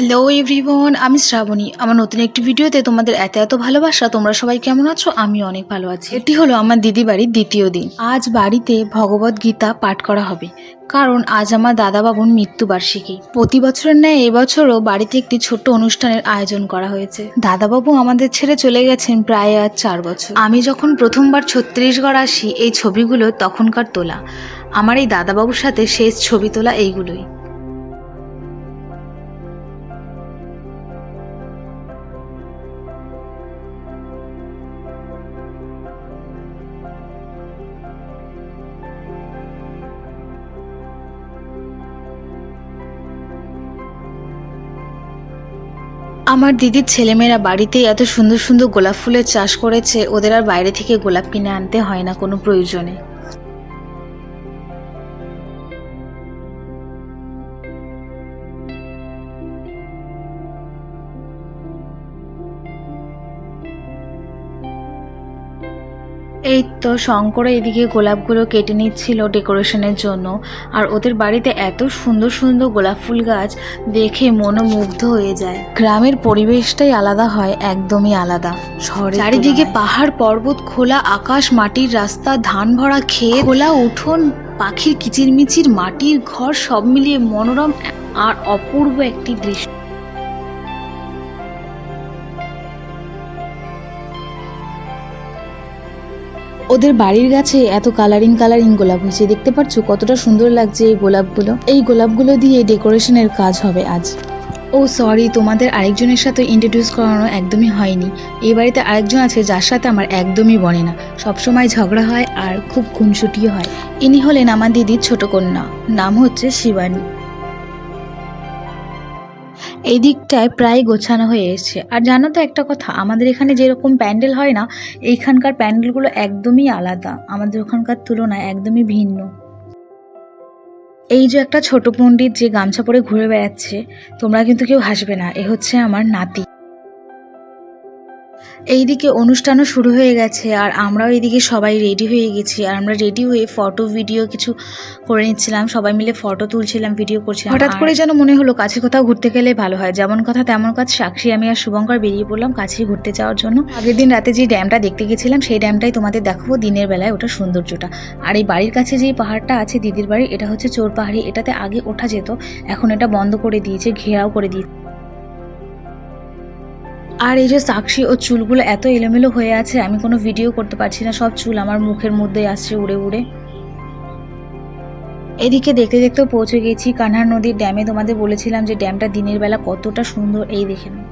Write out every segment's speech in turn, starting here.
Hello everyone আমি শ্রাবণী। আমার নতুন একটি ভিডিওতে তোমাদের এত এত ভালোবাসা। তোমরা সবাই কেমন আছো? আমি অনেক ভালো আছি। এটি হলো আমার দিদি বাড়ির দ্বিতীয় দিন। আজ বাড়িতে ভগবত গীতা পাঠ করা হবে। কারণ আজ আমার দাদা দাদাবাবুর মৃত্যুবার্ষিকী। প্রতি বছরের ন্যায় এবছরও বাড়িতে একটি ছোট্ট অনুষ্ঠানের আয়োজন করা হয়েছে। দাদাবাবু আমাদের ছেড়ে চলে গেছেন প্রায় আজ চার বছর। আমি যখন প্রথমবার ছত্তিশগড় আসি, এই ছবিগুলো তখনকার তোলা। আমার এই দাদাবাবুর সাথে শেষ ছবি তোলা এইগুলোই। আমার দিদির ছেলেমেয়েরা বাড়িতেই এত সুন্দর সুন্দর গোলাপ ফুলের চাষ করেছে, ওদের আর বাইরে থেকে গোলাপ কিনে আনতে হয় না কোনো প্রয়োজনে। এই তো শঙ্কর এদিকে গোলাপগুলো কেটে নিচ্ছিল ডেকোরেশনের জন্য। আর ওদের বাড়িতে এত সুন্দর সুন্দর গোলাপ ফুল গাছ দেখে মনোমুগ্ধ হয়ে যায়। গ্রামের পরিবেশটাই আলাদা হয় একদমই আলাদা। শহরে চারিদিকে পাহাড় পর্বত খোলা আকাশ মাটির রাস্তা ধান ভরা খেয়ে খোলা উঠোন পাখির কিচিরমিচির মাটির ঘর সব মিলিয়ে মনোরম আর অপূর্ব একটি দৃশ্য। ওদের বাড়ির গাছে এত কালারিং কালারিং গোলাপ হয়েছে। দেখতে পাচ্ছ কতটা সুন্দর লাগছে এই গোলাপগুলো? এই গোলাপগুলো দিয়ে ডেকোরেশনের কাজ হবে আজ। ও সরি তোমাদের আরেকজনের সাথে ইন্ট্রোডিউস করানো একদমই হয়নি। এই বাড়িতে আরেকজন আছে যার সাথে আমার একদমই বনে না। সবসময় ঝগড়া হয় আর খুব খুনসুটিও হয়। ইনি হলেন আমার দিদির ছোট কন্যা। নাম হচ্ছে শিবানী। এই দিকটায় প্রায় গোছানো হয়ে এসছে। আর জানো তো একটা কথা, আমাদের এখানে যেরকম প্যান্ডেল হয় না, এইখানকার প্যান্ডেলগুলো একদমই আলাদা। আমাদের ওখানকার তুলনায় একদমই ভিন্ন। এই যে একটা ছোট পণ্ডিত যে গামছা পরে ঘুরে বেড়াচ্ছে, তোমরা কিন্তু কেউ হাসবে না। এ হচ্ছে আমার নাতি। এইদিকে অনুষ্ঠানও শুরু হয়ে গেছে আর আমরাও এইদিকে সবাই রেডি হয়ে গেছি। আর আমরা রেডি হয়ে ফটো ভিডিও কিছু করে নিচ্ছিলাম। সবাই মিলে ফটো তুলছিলাম ভিডিও করছিলাম। হঠাৎ করে যেন মনে হলো কাছে কোথাও ঘুরতে গেলে ভালো হয়। যেমন কথা তেমন কাজ সাক্ষী আমি আর শুভঙ্কর বেরিয়ে পড়লাম কাছেই ঘুরতে যাওয়ার জন্য। আগের দিন রাতে যে ড্যামটা দেখতে গেছিলাম সেই ড্যামটাই তোমাদের দেখাবো দিনের বেলায় ওটা সৌন্দর্যটা। আর এই বাড়ির কাছে যে পাহাড়টা আছে দিদির বাড়ি এটা হচ্ছে চোর পাহাড়ি। এটাতে আগে ওঠা যেত এখন এটা বন্ধ করে দিয়েছে ঘেরাও করে দিয়েছে। আর এই যে সাক্ষী ও চুলগুলো এত এলোমেলো হয়ে আছে, আমি কোনো ভিডিও করতে পারছি না, সব চুল আমার মুখের মধ্যে আসছে উড়ে উড়ে। এদিকে দেখতে দেখতেও পৌঁছে গেছি, কানহার নদীর ড্যামে তোমাদের বলেছিলাম যে ড্যামটা দিনের বেলা কতটা সুন্দর, এই দেখে নাও।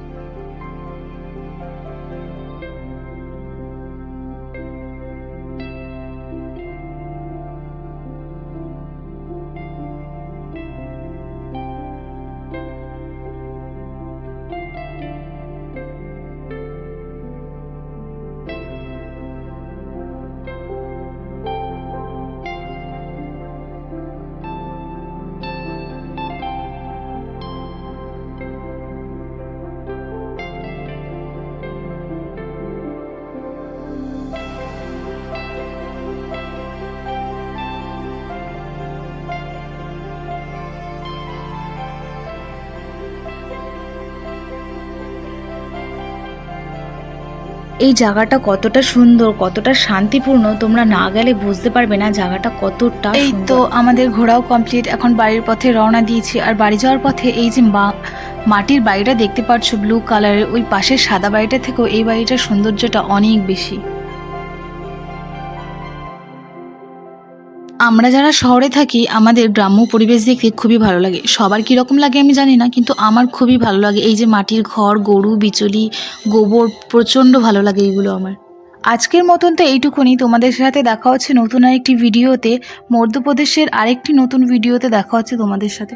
এই জায়গাটা কতটা সুন্দর কতটা শান্তিপূর্ণ তোমরা না গেলে বুঝতে পারবে না জায়গাটা কতটা এই তো আমাদের ঘোরাও কমপ্লিট এখন বাড়ির পথে রওনা দিয়েছি। আর বাড়ি যাওয়ার পথে এই যে মাটির বাড়িটা দেখতে পাচ্ছ ব্লু কালারের ওই পাশের সাদা বাড়িটা থেকেও এই বাড়িটার সৌন্দর্যটা অনেক বেশি। আমরা যারা শহরে থাকি, আমাদের গ্রাম্য পরিবেশ দেখতে খুবই ভালো লাগে। সবার কীরকম লাগে আমি জানি না, কিন্তু আমার খুবই ভালো লাগে। এই যে মাটির ঘর, গরু, বিচলি, গোবর, প্রচণ্ড ভালো লাগে এইগুলো আমার। আজকের মতন তো এইটুকুনি। তোমাদের সাথে দেখা হচ্ছে নতুন আরেকটি ভিডিওতে। মধ্যপ্রদেশের আরেকটি নতুন ভিডিওতে দেখা হচ্ছে তোমাদের সাথে।